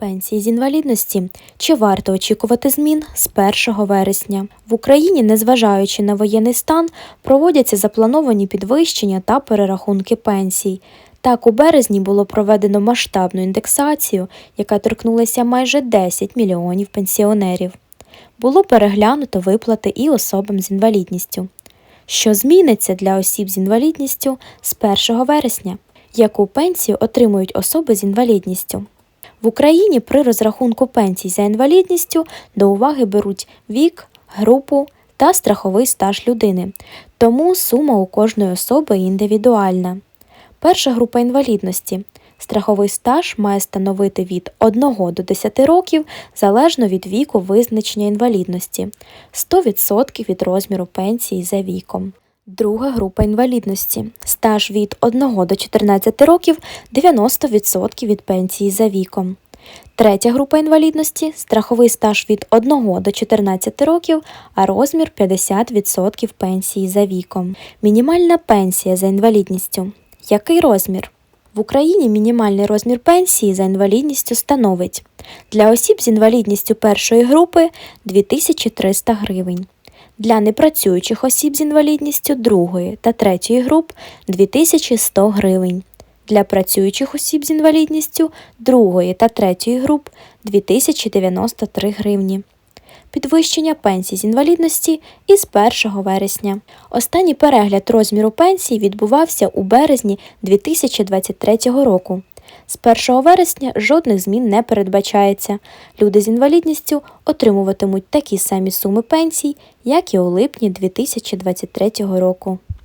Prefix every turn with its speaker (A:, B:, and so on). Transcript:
A: Пенсії з інвалідності. Чи варто очікувати змін з 1 вересня? В Україні, незважаючи на воєнний стан, проводяться заплановані підвищення та перерахунки пенсій. Так, у березні було проведено масштабну індексацію, яка торкнулася майже 10 мільйонів пенсіонерів. Було переглянуто виплати і особам з інвалідністю. Що зміниться для осіб з інвалідністю з 1 вересня? Яку пенсію отримують особи з інвалідністю? В Україні при розрахунку пенсій за інвалідністю до уваги беруть вік, групу та страховий стаж людини, тому сума у кожної особи індивідуальна. Перша група інвалідності. Страховий стаж має становити від 1 до 10 років залежно від віку визначення інвалідності, 100% від розміру пенсії за віком. Друга група інвалідності. Стаж від 1 до 14 років 90% від пенсії за віком. Третя група інвалідності страховий стаж від 1 до 14 років, а розмір 50% пенсії за віком. Мінімальна пенсія за інвалідністю. Який розмір? В Україні мінімальний розмір пенсії за інвалідністю становить для осіб з інвалідністю першої групи 2300 гривень. Для непрацюючих осіб з інвалідністю другої та третьої груп 2100 гривень. Для працюючих осіб з інвалідністю другої та третьої груп 2093 гривні. Підвищення пенсій з інвалідності із 1 вересня. Останній перегляд розміру пенсії відбувався у березні 2023 року. З 1 вересня жодних змін не передбачається. Люди з інвалідністю отримуватимуть такі самі суми пенсій, як і у липні 2023 року.